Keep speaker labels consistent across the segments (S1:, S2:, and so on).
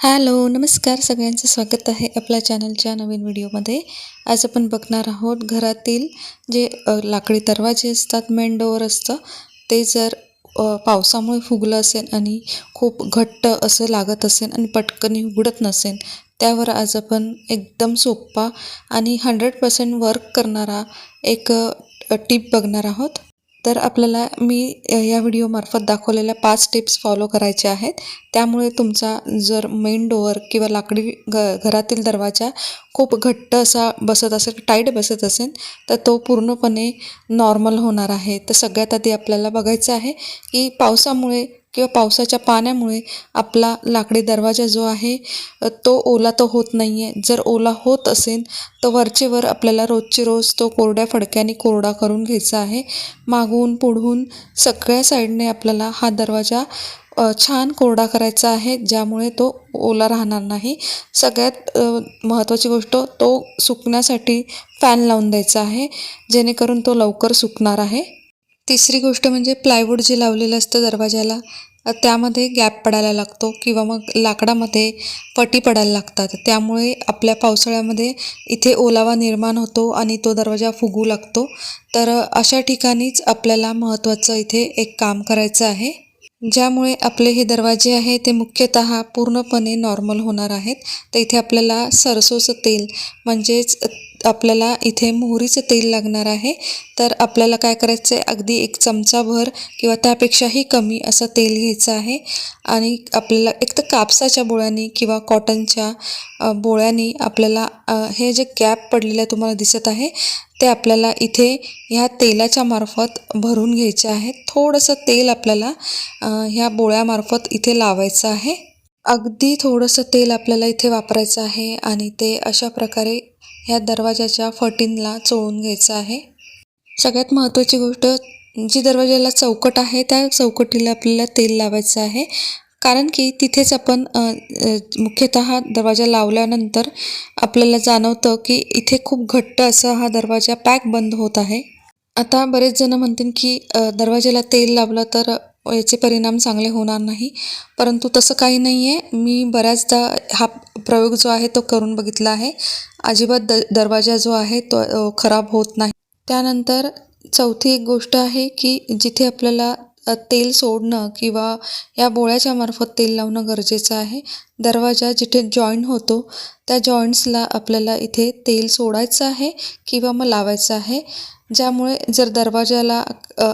S1: Hello नमस्कार सगळ्यांचं स्वागत आहे आपल्या चॅनलच्या नवीन व्हिडिओमध्ये. आज आपण बघणार आहोत घरातील जे लाकडी दरवाजे असतात मेन डोअर असतं ते जर पावसामुळे फुगलं असेल आणि खूप घट्ट असं लागत असेल आणि पटकन उघडत नसेल त्यावर आज आपण एकदम सोप्पा आणि हंड्रेड पर्सेंट वर्क करणारा एक टिप बघणार आहोत. तर आपल्याला मी या व्हिडिओमार्फत दाखवलेल्या पाच टिप्स फॉलो करायच्या आहेत. त्यामुळे तुमचा जर मेन डोअर किंवा लाकडी घ घरातील दरवाजा खूप घट्ट असा बसत असेल टाईट बसत असेल तर तो पूर्णपणे नॉर्मल होणार आहे. तर सगळ्यात आधी आपल्याला बघायचं आहे की पावसामुळे किंवा पावसाच्या पाण्यामुळे आपला लाकडी दरवाजा जो आहे तो ओला तर होत नाही आहे जर ओला होत असेल तर वरचे वर आपल्याला रोजचे रोज तो कोरड्या फडक्याने कोरडा करून घ्यायचा आहे. मागून पुढून सगळ्या साईडने आपल्याला हा दरवाजा छान कोरडा करायचा आहे ज्यामुळे तो ओला राहणार नाही. सगळ्यात महत्त्वाची गोष्ट तो सुकण्यासाठी फॅन लावून द्यायचा आहे जेणेकरून तो लवकर सुकणार आहे. तिसरी गोष्ट म्हणजे प्लायवूड जे लावलेलं असतं दरवाजाला त्यामध्ये गॅप पडायला लागतो किंवा मग लाकडामध्ये पटी पडायला लागतात. त्यामुळे आपल्या पावसाळ्यामध्ये इथे ओलावा निर्माण होतो आणि तो दरवाजा फुगू लागतो. तर अशा ठिकाणीच आपल्याला महत्त्वाचं इथे एक काम करायचं आहे. ज्यामुळे आपले हे दरवाजे आहे ते मुख्यतः पूर्णपणे नॉर्मल होणार आहेत. तर इथे आपल्याला सरसोचं तेल म्हणजेच आपल्याला इथे मोहरीचं तेल लागणार आहे. तर आपल्याला काय करायचं आहे अगदी एक चमचाभर किंवा त्यापेक्षाही कमी असं तेल घ्यायचं आहे. आणि आपल्याला एक तर कापसाच्या बोळ्यांनी किंवा कॉटनच्या बोळ्यानी बोळ्यांनी आपल्याला हे जे कॅप पडलेलं तुम्हाला दिसत आहे ते आपल्याला इथे ह्या तेलाच्या मार्फत भरून घ्यायचे आहे. थोडंसं तेल आपल्याला ह्या बोळ्यामार्फत इथे लावायचं आहे. अगदी थोडंसं तेल आपल्याला इथे वापरायचं आहे आणि ते अशा प्रकारे ह्या दरवाजाच्या फटींला चोळून घ्यायचं आहे. सगळ्यात महत्त्वाची गोष्ट जी दरवाजाला चौकट आहे त्या चौकटीला आपल्याला तेल लावायचं आहे. कारण की तिथेच आपण मुख्यतः दरवाजा लावल्यानंतर आपल्याला जाणवतं की इथे खूप घट्ट असा हा दरवाजा पॅक बंद होत आहे. आता बरेच जण म्हणतील की दरवाजाला तेल लावलं तर याचे परिणाम चांगले होणार नाही. परंतु तसं काही नाही आहे मी बऱ्याचदा हा प्रयोग जो आहे तो करून बघितला आहे. अजिबात द दरवाजा जो आहे तो खराब होत नाही. त्यानंतर चौथी एक गोष्ट आहे की जिथे आपल्याला तेल सोडणं किंवा या बोळ्याच्या मार्फत तेल लावणं गरजेचं आहे. दरवाजा जिथे जॉईंट होतो त्या जॉईंट्सला आपल्याला इथे तेल सोडायचं आहे किंवा मग लावायचं आहे. ज्यामुळे जर दरवाजाला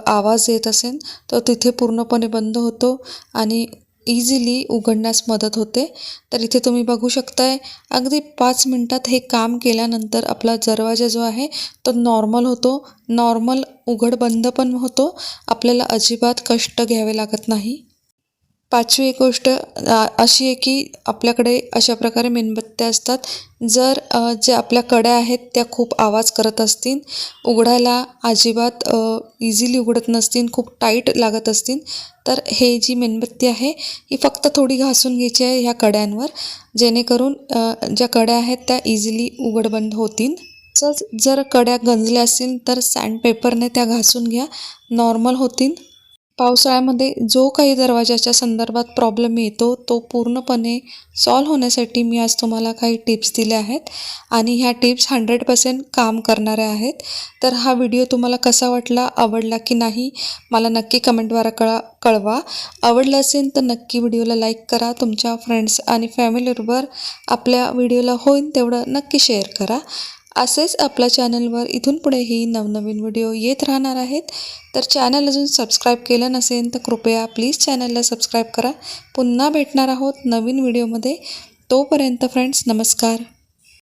S1: आवाज येत असेल तर तिथे पूर्णपणे बंद होतो आणि इझिली उघडण्यास मदत होते. तर इथे तुम्ही बघू शकताय अगदी पाच मिनटात हे काम केल्यानंतर आपला दरवाजा जो आहे तो नॉर्मल होतो. नॉर्मल उघड बंद पण होतो. आपल्याला अजिबात कष्ट घ्यावे लागत नाही. पाचवी एक गोष्ट अशी आहे की आपल्याकडे अशा प्रकारे मेणबत्त्या असतात. जर जे आपल्या कड्या आहेत त्या खूप आवाज करत असतील उघडायला अजिबात इझिली उघडत नसतील खूप टाईट लागत असतील तर हे जी मेणबत्ती आहे ही फक्त थोडी घासून घ्यायची आहे ह्या कड्यांवर जेणेकरून ज्या कड्या आहेत त्या इझिली उघडबंद होतील. तसंच जर कड्या गंजल्या असतील तर सँडपेपरने त्या घासून घ्या. नॉर्मल होतील. पावसाळ्यामध्ये जो काही दरवाजाच्या संदर्भात प्रॉब्लेम येतो तो पूर्णपणे सॉल्व्ह होण्यासाठी मी आज तुम्हाला काही टिप्स दिल्या आहेत. आणि ह्या टिप्स हंड्रेड पर्सेंट काम करणाऱ्या आहेत. तर हा व्हिडिओ तुम्हाला कसा वाटला आवडला की नाही मला नक्की कमेंटद्वारा कळा कळवा. आवडलं असेल तर नक्की व्हिडिओला लाईक करा. तुमच्या फ्रेंड्स आणि फॅमिलीबरोबर आपल्या व्हिडिओला होईल तेवढं नक्की शेअर करा. असेच आपल्या चॅनलवर इथून पुढेही नवनवीन व्हिडिओ येत राहणार आहेत. तर चॅनल अजून सबस्क्राईब केलं नसेल तर कृपया प्लीज चॅनलला सबस्क्राईब करा. पुन्हा भेटणार आहोत नवीन व्हिडिओमध्ये. तोपर्यंत फ्रेंड्स नमस्कार.